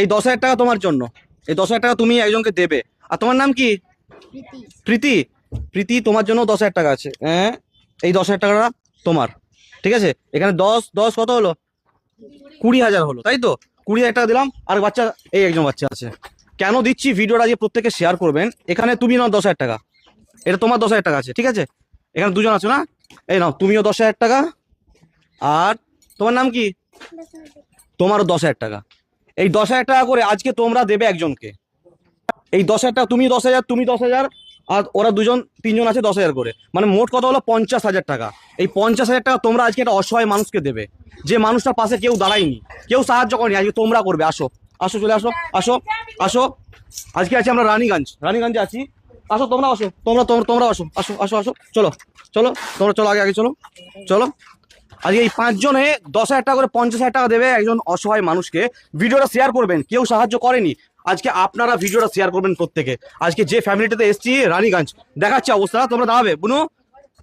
এই দশ হাজার টাকা তোমার জন্য। এই দশ হাজার টাকা তুমি একজনকে দেবে। আর তোমার নাম কি? প্রীতি। প্রীতি? তোমার জন্য দশ হাজার টাকা আছে। হ্যাঁ? এই দশ হাজার টাকাটা তোমার। ঠিক আছে? এখানে দশ দশ কত হলো? কুড়ি হাজার হলো তাই তো? কুড়ি হাজার টাকা দিলাম। আর বাচ্চা এই একজন বাচ্চা আছে। কেন দিচ্ছি? ভিডিওটা আজকে প্রত্যেকে শেয়ার করবেন। এখানে তুমি নাও দশ হাজার টাকা। এটা তোমার দশ হাজার টাকা আছে ঠিক আছে? এখানে দুজন আছো না? এই নাও তুমিও দশ হাজার টাকা। আর তোমার নাম কি? তোমারও দশ হাজার টাকা। এই দশ হাজার টাকা করে আজকে তোমরা দেবে একজনকে। এই দশ হাজার টাকা, তুমি দশ হাজার, তুমি দশ হাজার, আর ওরা দুজন, তিনজন আছে দশ হাজার করে। মানে মোট কত হলো পঞ্চাশ হাজার টাকা। এই পঞ্চাশ হাজার টাকা তোমরা আজকে একটা অসহায় মানুষকে দেবে। যে মানুষটার পাশে কেউ দাঁড়ায়নি, কেউ সাহায্য করেনি, আজকে তোমরা করবে। আসো আসো, চলে আসো আসো আসো। আজকে আছি আমরা রানীগঞ্জ, রানীগঞ্জে আছি। আসো, তোমরা আসো, তোমরা তোমরা আসো আসো আসো আসো। চলো চলো, তোমরা চলো, আগে আগে চলো চলো। আজকে এই পাঁচজনে দশ হাজার টাকা করে পঞ্চাশ হাজার টাকা দেবে একজন অসহায় মানুষকে। ভিডিওটা শেয়ার করবেন, কেউ সাহায্য করেনি। আজকে আপনারা ভিডিওটা শেয়ার করবেন প্রত্যেকে। আজকে যে ফ্যামিলিটাতে এসছি, রানীগঞ্জ, দেখাচ্ছে অবস্থা, তোমরা দাঁড়াবে। বুনু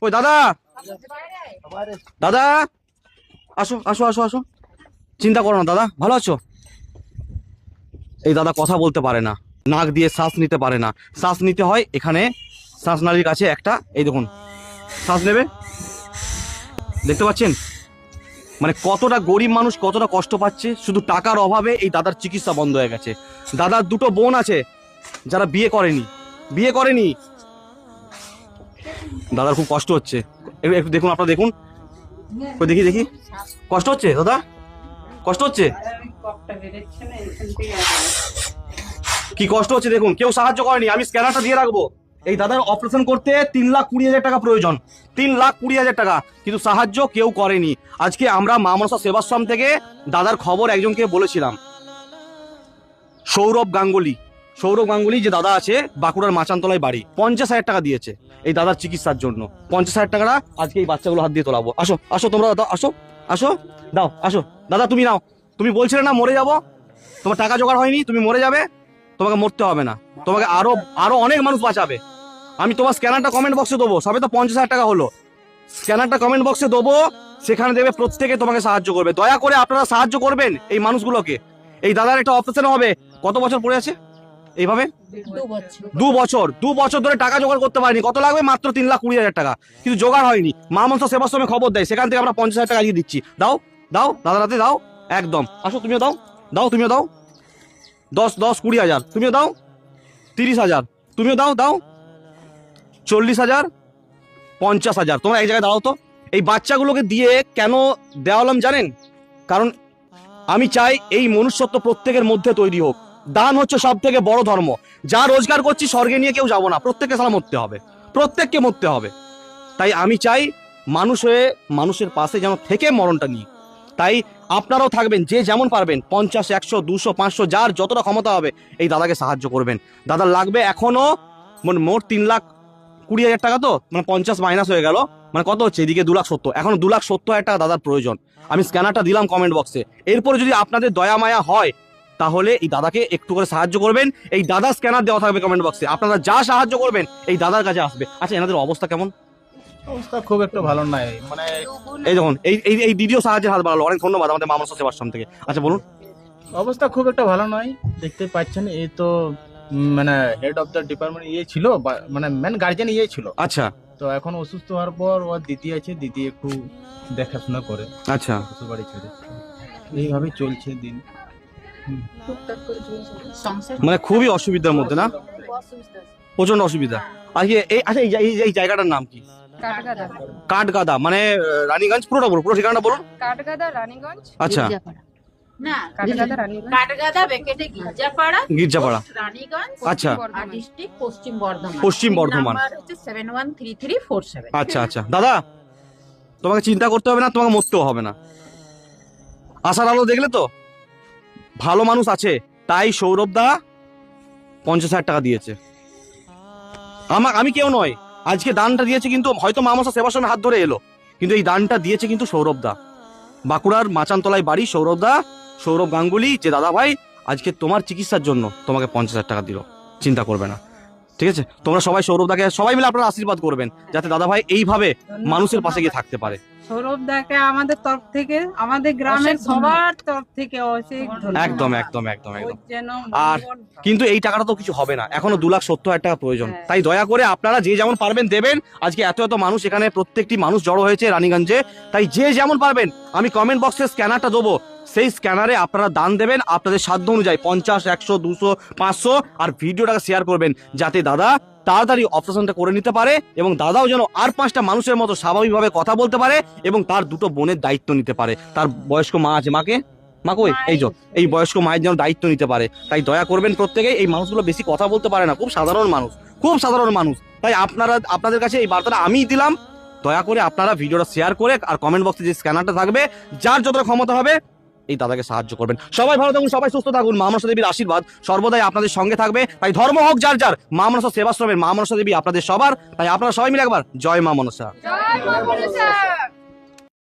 ওই দাদা? দাদা, আসো আসো আসো আসো। চিন্তা করো না, দাদা, ভালো আছো? এই দাদা কথা বলতে পারে না, নাক দিয়ে শ্বাস নিতে পারে না। শ্বাস নিতে হয় এখানে, শ্বাস শ্বাসনালীর কাছে একটা, এই দেখুন। শ্বাস নেবে? দেখতে পাচ্ছেন? মানে কতটা গরিব মানুষ কতটা কষ্ট পাচ্ছে, শুধু টাকার অভাবে এই দাদার চিকিৎসা বন্ধ হয়ে গেছে। দাদার দুটো বোন আছে, যারা বিয়ে করেনি। বিয়ে করেনি। দাদার খুব কষ্ট হচ্ছে। একটু দেখুন, আপনারা দেখুন। দেখি দেখি। কষ্ট হচ্ছে, দাদা? কষ্ট হচ্ছে? কি কষ্ট হচ্ছে, দেখুন। কেউ সাহায্য করেনি, আমি স্ক্যানারটা দিয়ে রাখব। এই দাদার অপারেশন করতে তিন লাখ কুড়ি হাজার টাকা প্রয়োজন। তিন লাখ কুড়ি হাজার টাকা। কিন্তু সাহায্য কেউ করেনি। আজকে আমরা মা মনসা সেবাশ্রম থেকে দাদার খবর একজনকে বলেছিলাম। সৌরভ গাঙ্গুলি। সৌরভ গাঙ্গুলি যে দাদা আছে, বাঁকুড়ার মাচানতলায় বাড়ি। পঞ্চাশ হাজার টাকা দিয়েছে এই দাদার চিকিৎসার জন্য। পঞ্চাশ হাজার টাকাটা আজকে এই বাচ্চাগুলো হাত দিয়ে তোলাবো। আসো আসো তোমরা দাদা, আসো আসো, দাও, আসো। দাদা, তুমি নাও। তুমি বলছিলে না মরে যাব। তোমার টাকা জোগাড় হয়নি, তুমি মরে যাবে। তোমাকে মরতে হবে না। তোমাকে আরও আরও অনেক মানুষ বাঁচাবে। আমি তোমার স্ক্যানারটা কমেন্ট বক্সে দেবো সবে তো পঞ্চাশ হাজার টাকা হলো। স্ক্যানারটা কমেন্ট বক্সে দেবো সেখানে দেবে প্রত্যেকে তোমাকে সাহায্য করবে। দয়া করে আপনারা সাহায্য করবেন এই মানুষগুলোকে। এই দাদার একটা অপারেশন হবে কত বছর পড়ে আছে? এইভাবে? দু বছর। দু বছর ধরে টাকা জোগাড় করতে পারিনি। কত লাগবে? মাত্র তিন লাখ কুড়ি হাজার টাকা। কিন্তু জোগাড় হয়নি। মা মনসা সেবাশ্রমে খবর দেয়। সেখান থেকে আমরা পঞ্চাশ হাজার টাকা দিয়ে দিচ্ছি। দাও দাও দাদা রাতে দাও। একদম। আসো তুমিও দাও। দাও তুমিও দাও। দশ দশ কুড়ি হাজার। তুমিও দাও। তিরিশ হাজার। তুমিও দাও দাও। চল্লিশ হাজার, পঞ্চাশ হাজার। তোমরা এক জায়গায় দাঁড়াও তো। এই বাচ্চাগুলোকে দিয়ে কেন দেওয়ালাম জানেন? কারণ আমি চাই এই মনুষ্যত্ব প্রত্যেকের মধ্যে তৈরি হোক। দান হচ্ছে সব থেকে বড় ধর্ম। যা রোজগার করছি, স্বর্গে নিয়ে কেউ যাব না। প্রত্যেককে সালা মরতে হবে। প্রত্যেককে মরতে হবে। তাই আমি চাই মানুষ হয়ে মানুষের পাশে যেন থেকে মরণটা নিই। তাই আপনারাও থাকবেন, যে যেমন পারবেন, পঞ্চাশ, একশো, দুশো, পাঁচশো, যার যতটা ক্ষমতা হবে, এই দাদাকে সাহায্য করবেন। দাদা লাগবে এখনও মানে মোট তিন লাখ কুড়ি হাজার টাকা তো? মানে পঞ্চাশ মাইনাস হয়ে গেল। মানে কত হচ্ছে? এদিকে দু লাখ সত্তর। এখন দু লাখ সত্তর হাজার টাকা দাদার প্রয়োজন। আমি স্ক্যানারটা দিলাম কমেন্ট বক্সে এরপরে যদি আপনাদের দয়া মায়া হয় তাহলে এই দাদাকে একটু করে সাহায্য করবেন। এই দাদা স্ক্যানার দেওয়া থাকবে কমেন্ট বক্সে আপনারা যা সাহায্য করবেন এই দাদার কাছে আসবে। আচ্ছা এনাদের অবস্থা কেমন? অবস্থা খুব একটা ভালো নাই। মানে এই দেখুন এই এই দিদিও সাহায্যের হাত বাড়ালো। অনেক ধন্যবাদ আমাদের মামা সেবাশ্রম থেকে। আচ্ছা বলুন। অবস্থা খুব একটা ভালো নয় দেখতে পাচ্ছেন এই তো মানে হেড অফ দ্য ডিপার্টমেন্ট ইয়ে ছিল বা- মানে মেন গার্জেন ইয়ে ছিল। আচ্ছা। তো এখন অসুস্থ হওয়ার পর ওর দিদি আছে দিদি একটু দেখাশোনা করে। আচ্ছা। শ্বশুর বাড়ি ছেড়ে। এইভাবে চলছে দিন। মানে খুবই অসুবিধার মধ্যে না। প্রচণ্ড অসুবিধা। আজকে এই আচ্ছা এই জায়গাটার নাম কি? কাঠগাদা। মানে রানীগঞ্জ? পুরোটা বলুন পুরো ঠিকানাটা বলুন। কাঠগাদা রানীগঞ্জ। আচ্ছা। না কাঠগাদা বেকেটে গির্জাপাড়া গির্জাপাড়া। রানীগঞ্জ আচ্ছা। আর ডিস্ট্রিক্ট পশ্চিম বর্ধমান। পশ্চিম। নাম্বার হচ্ছে সেভেন আচ্ছা আচ্ছা। দাদা তোমাকে চিন্তা করতে হবে না তোমাকে মরতেও হবে না। আশার আলো দেখলে তো? ভালো মানুষ আছে তাই সৌরভ দা পঞ্চাশ হাজার টাকা দিয়েছে। আমার আমি কেউ নয় আজকে দানটা দিয়েছে কিন্তু হয়তো মামসা সেবাশ্রমে হাত ধরে এলো। কিন্তু এই দানটা দিয়েছে কিন্তু সৌরভ দা। বাঁকুড়ার মাচানতলায় বাড়ি সৌরভ দা সৌরভ গাঙ্গুলি, যে দাদা ভাই আজকে তোমার চিকিৎসার জন্য তোমাকে পঞ্চাশ হাজার টাকা দিল। চিন্তা করবে না। ঠিক আছে? তোমরা সবাই সৌরভ দাকে সবাই মিলে আপনারা আশীর্বাদ করবেন, যাতে দাদা ভাই এইভাবে মানুষের পাশে গিয়ে থাকতে পারে। সৌরভ দাকে আমাদের তরফ থেকে আমাদের গ্রামের সবার তরফ থেকে একদম একদম একদম একদম। আর কিন্তু এই টাকাটা তো কিছু হবে না। এখনও দু লাখ সত্তর হাজার টাকা প্রয়োজন। হ্যাঁ। তাই দয়া করে আপনারা যে যেমন পারবেন দেবেন। আজকে এত এত মানুষ এখানে প্রত্যেকটি মানুষ জড়ো হয়েছে রানীগঞ্জে। তাই যে যেমন পারবেন আমি কমেন্ট বক্সে স্ক্যানারটা দেবো। সেই স্ক্যানারে আপনারা দান দেবেন আপনাদের সাধ্য অনুযায়ী পঞ্চাশ একশো দুশো পাঁচশো। আর ভিডিওটাকে শেয়ার করবেন। যাতে দাদা তাড়াতাড়ি অপারেশনটা করে নিতে পারে এবং দাদাও যেন আর পাঁচটা মানুষের মতো স্বাভাবিকভাবে কথা বলতে পারে এবং তার দুটো বোনের দায়িত্ব নিতে পারে। তার বয়স্ক মা আছে মাকে? মা কই? এই যে এই বয়স্ক মায়ের যেন দায়িত্ব নিতে পারে। তাই দয়া করবেন প্রত্যেকে এই মানুষগুলো বেশি কথা বলতে পারে না। খুব সাধারণ মানুষ। খুব সাধারণ মানুষ। তাই আপনারা আপনাদের কাছে এই বার্তাটা আমিই দিলাম। দয়া করে আপনারা ভিডিওটা শেয়ার করে আর কমেন্ট বক্সে যে স্ক্যানারটা থাকবে যার যতটা ক্ষমতা হবে এই দাদাকে সাহায্য করবেন। সবাই ভালো থাকুন, সবাই সুস্থ থাকুন। মা মনসা দেবীর আশীর্বাদ সর্বদাই আপনাদের সঙ্গে থাকবে। তাই ধর্ম হোক যার যার, মা মনসা সেবাশ্রমের মা মনসা দেবী আপনাদের সবার। তাই আপনারা সবাই মিলে একবার, জয় মা মনসা।